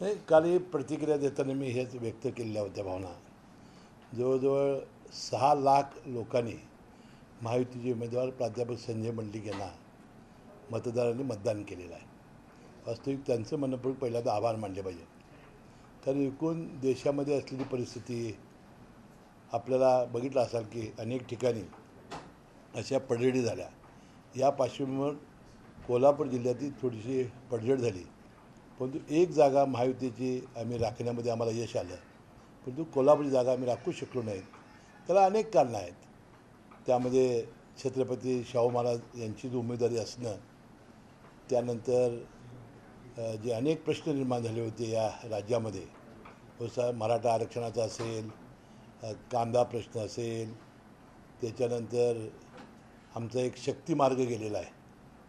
नाही काल ही प्रतिक्रिया देताना मी हेच व्यक्त केलेल्या होत्या भावना. जवळजवळ सहा लाख लोकांनी महायुतीचे उमेदवार प्राध्यापक संजय मंडलिक यांना मतदारांनी मतदान केलेलं आहे. वास्तविक त्यांचं मनपूर्वक पहिल्यांदा आभार मानले पाहिजे. कारण एकूण देशामध्ये असलेली परिस्थिती आपल्याला बघितलं असाल की अनेक ठिकाणी अशा पडझडी झाल्या. या पार्श्वभूमीवर कोल्हापूर जिल्ह्यातील थोडीशी पडझड झाली. परंतु एक जागा महायुतीची आम्ही राखण्यामध्ये आम्हाला यश आलं. परंतु कोल्हापूरची जागा आम्ही राखू शकलो नाहीत त्याला अनेक कारणं आहेत. त्यामध्ये छत्रपती शाहू महाराज यांची जी उमेदवारी असणं त्यानंतर जे अनेक प्रश्न निर्माण झाले होते या राज्यामध्ये. जसा मराठा आरक्षणाचा असेल कांदा प्रश्न असेल त्याच्यानंतर आमचा एक शक्ती मार्ग गेलेला आहे.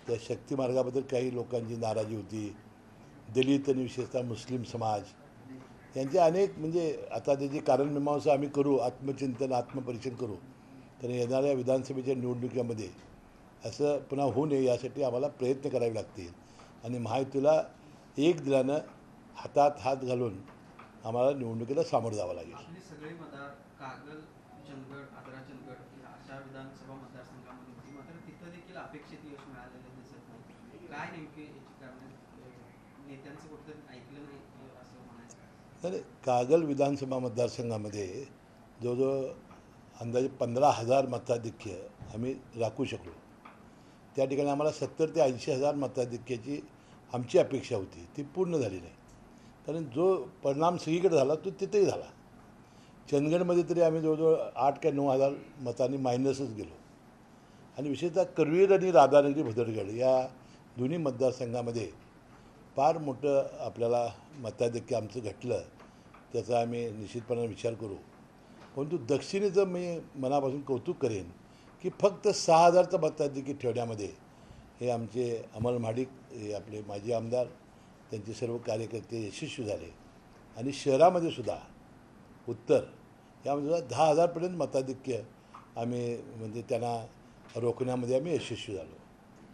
त्या शक्तिमार्गाबद्दल काही लोकांची नाराजी होती. दलित आणि विशेषतः मुस्लिम समाज यांचे अनेक म्हणजे आता त्याची कारणमीमांसा आम्ही करू आत्मचिंतन आत्मपरीक्षण करू तर येणाऱ्या विधानसभेच्या निवडणुकीमध्ये असं पुन्हा होऊ नये यासाठी आम्हाला प्रयत्न करावे लागतील. आणि महायुतीला एक दिलानं हातात हात घालून आम्हाला निवडणुकीला सामोरं जावं लागेल. सगळे मतदार कागल चंदगड आदरा चंदगड अशा विधानसभा मतदारसंघामध्ये मात्र तिथं देखील अपेक्षित यश मिळालेलं दिसत नाही. काय नेमके याची कारण नेत्यांचं कुठं ऐकलं नाही असं म्हणायचं. तर कागल विधानसभा मतदारसंघामध्ये जवळजवळ अंदाजे पंधरा हजार मताधिक्य आम्ही राखू शकलो. त्या ठिकाणी आम्हाला सत्तर ते ऐंशी हजार मताधिक्याची आमची अपेक्षा होती. ती पूर्ण झाली नाही. कारण जो परिणाम सगळीकडे झाला तो तिथेही झाला. चंदगडमध्ये तरी आम्ही जवळजवळ आठ काय नऊ हजार मतांनी मायनसच गेलो. आणि विशेषतः करवीर आणि राधानगरी भदरगड या दोन्ही मतदारसंघामध्ये फार मोठं आपल्याला मताधिक्य आमचं घटलं त्याचा आम्ही निश्चितपणे विचार करू. परंतु दक्षिणेचं मी मनापासून कौतुक करेन की फक्त सहा हजारचं मताधिक्य ठेवण्यामध्ये हे आमचे अमल महाडिक हे आपले माजी आमदार त्यांचे सर्व कार्यकर्ते यशस्वी झाले. आणि शहरामध्ये सुद्धा उत्तर यामध्ये सुद्धा दहा हजारपर्यंत मताधिक्य आम्ही म्हणजे त्यांना रोखण्यामध्ये आम्ही यशस्वी झालो.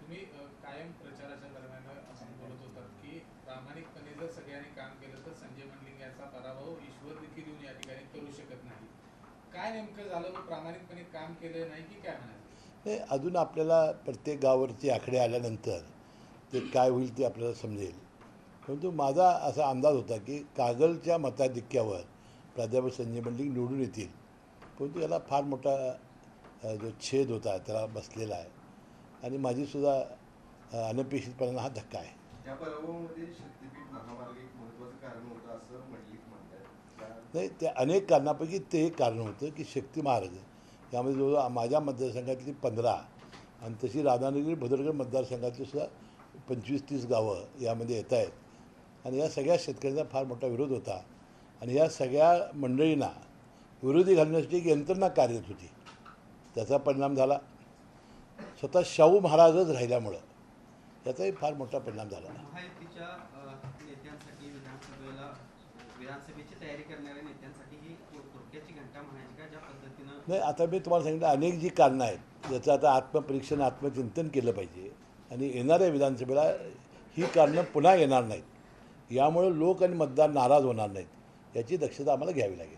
तुम्ही अ, कायम प्रचाराच्या दरम्यान असं बोलत होतात की प्रामाणिकपणे जर सगळ्यांनी काम केलं तर संजय मंडलिक याचा पराभव ईश्वर देखील येऊन या ठिकाणी करू शकत नाही. काय नेमकं झालं? मग प्रामाणिकपणे काम केलं नाही की काय म्हणायचं नाही अजून आपल्याला प्रत्येक गावावरचे आकडे आल्यानंतर ते काय होईल ते आपल्याला समजेल. परंतु माझा असा अंदाज होता की कागलच्या मताधिक्यावर प्राध्यापक संजय मंडलिक निवडून येतील. परंतु याला फार मोठा जो छेद होता त्याला बसलेला आहे. आणि माझीसुद्धा अनपेक्षितपणानं हा धक्का आहे. त्या- नाही ते अनेक कारणापैकी ते एक कारण होतं की शक्ती मार्ग यामध्ये जवळजवळ माझ्या मतदारसंघातली पंधरा आणि तशी राधानगरी भद्रगड मतदारसंघातली सुद्धा पंचवीस तीस गावं यामध्ये येत आहेत. आणि या सगळ्या शेतकऱ्यांचा फार मोठा विरोध होता. आणि या सगळ्या मंडळींना विरोधी घालण्यासाठी एक यंत्रणा कार्यरत होती. त्याचा परिणाम झाला. स्वतः शाहू महाराजच राहिल्यामुळं याचाही फार मोठा परिणाम झाला. नाही आता मी तुम्हाला सांगितलं अनेक जी कारणं आहेत ज्याचं आता आत्मपरीक्षण आत्मचिंतन केलं पाहिजे आणि येणाऱ्या विधानसभेला ही कारणं पुन्हा येणार नाहीत. यामुळे लोक आणि मतदार नाराज होणार नाहीत याची दक्षता आम्हाला घ्यावी लागेल.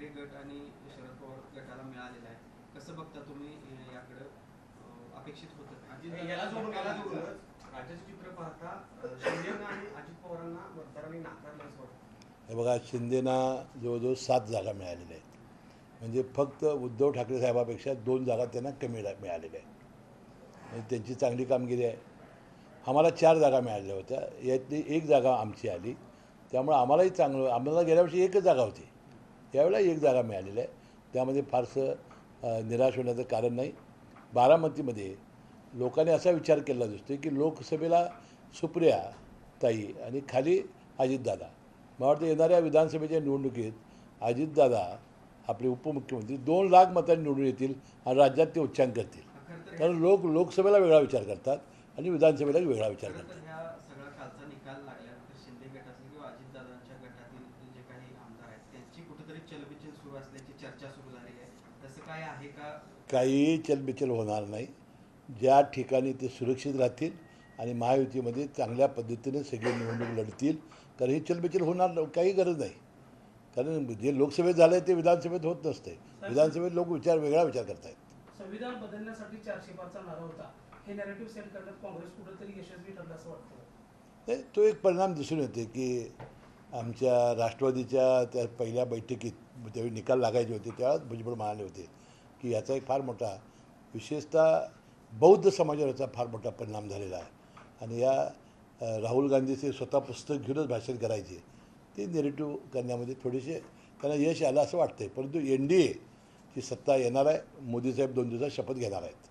ठाकरे गट आणि शरद पवार गटाला मिळालेलं आहे. कसं बघता तुम्ही याकडं अपेक्षित होतं याला जोडून याला जोडूनच राज्याचं चित्र पाहता शिंदेना आणि अजित पवारांना मतदारांनी नाकारलं हे बघा शिंदेना जवळजवळ सात जागा मिळालेल्या आहेत. म्हणजे फक्त उद्धव ठाकरे साहेबापेक्षा दोन जागा त्यांना कमी मिळालेल्या आहेत. म्हणजे त्यांची चांगली कामगिरी आहे. आम्हाला चार जागा मिळालेल्या होत्या. यातली एक जागा आमची आली. त्यामुळे आम्हालाही चांगलं आम्हाला गेल्या वर्षी एकच जागा होती. यावेळेला एक जागा मिळालेली आहे. त्यामध्ये फारसं निराश होण्याचं कारण नाही. बारामतीमध्ये लोकांनी असा विचार केला दिसतो की लोकसभेला सुप्रिया ताई आणि खाली अजितदादा. मला वाटतं येणाऱ्या विधानसभेच्या निवडणुकीत अजितदादा आपले उपमुख्यमंत्री दोन लाख मतांनी निवडून येतील आणि राज्यात ते उच्चांक करतील. कारण लोक लोकसभेला वेगळा विचार करतात आणि विधानसभेला वेगळा विचार करतात तर ह्या सगळा कालचा निकाल लागल्यानंतर शिंदे गटातील किंवा अजितदादांच्या गटातील जे काही आमदार आहेत त्यांची कुठेतरी चलबिचल सुरू असल्याची चर्चा सुरू झाली आहे. तसं काय आहे का? काहीही चलबिचल होणार नाही. ज्या ठिकाणी ते सुरक्षित राहतील आणि महायुतीमध्ये चांगल्या पद्धतीने सगळे निवडणूक लढतील कारण ही चलबिचल होणार काही गरज नाही. कारण जे लोकसभेत झालं आहे ते विधानसभेत होत नसते. विधानसभेत लोक विचार वेगळा विचार करतायत. संविधान बदलण्यासाठी चारशे पाचचा नारा होता. हे नॅरेटिव्ह सेट करण्यात काँग्रेस कुठेतरी यशस्वी ठरलं असं वाटतं. नाही, तो एक परिणाम दिसून येते की आमच्या राष्ट्रवादीच्या त्या पहिल्या बैठकीत त्यावेळी निकाल लागायचे होते त्यावेळेस भुजबळ म्हणाले होते की याचा एक फार मोठा विशेषतः बौद्ध समाजावर याचा फार मोठा परिणाम झालेला आहे. आणि या राहुल गांधीचे स्वतः पुस्तक घेऊनच भाषण करायचे. ते नेरेटिव्ह करण्यामध्ये थोडेसे त्यांना यश आलं असं वाटतंय. परंतु एन डी एची सत्ता येणार आहे. मोदी साहेब दोन दिवसात शपथ घेणार आहेत.